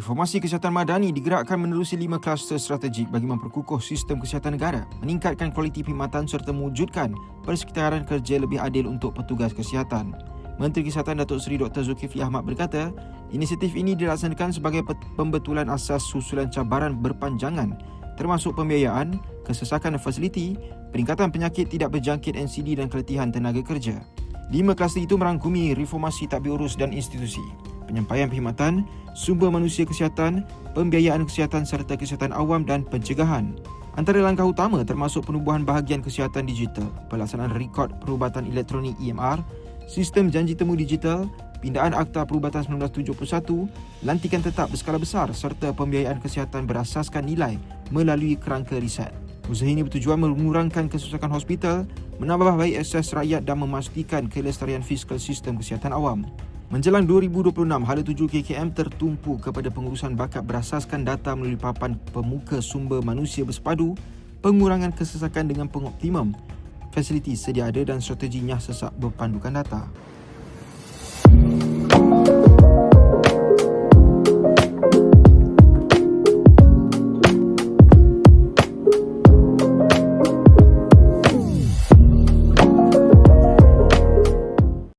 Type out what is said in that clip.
Reformasi Kesihatan Madani digerakkan menerusi lima kluster strategik bagi memperkukuh sistem kesihatan negara, meningkatkan kualiti perkhidmatan serta mewujudkan persekitaran kerja lebih adil untuk petugas kesihatan. Menteri Kesihatan Datuk Seri Dr. Zulkifli Ahmad berkata, inisiatif ini dilaksanakan sebagai pembetulan asas susulan cabaran berpanjangan termasuk pembiayaan, kesesakan fasiliti, peningkatan penyakit tidak berjangkit NCD dan keletihan tenaga kerja. Lima kluster itu merangkumi reformasi tadbir urus dan institusi penyampaian perkhidmatan, sumber manusia kesihatan, pembiayaan kesihatan serta kesihatan awam dan pencegahan. Antara langkah utama termasuk penubuhan bahagian kesihatan digital, pelaksanaan rekod perubatan elektronik EMR, sistem janji temu digital, pindaan Akta Perubatan 1971, lantikan tetap berskala besar serta pembiayaan kesihatan berasaskan nilai melalui kerangka riset. Usaha ini bertujuan mengurangkan kesusahan hospital, menambah baik akses rakyat dan memastikan kelestarian fiskal sistem kesihatan awam. Menjelang 2026, hala 7 KKM tertumpu kepada pengurusan bakat berasaskan data melalui papan pemuka sumber manusia bersepadu, pengurangan kesesakan dengan pengoptimum, fasiliti sedia ada dan strategi nyah sesak berpandukan data.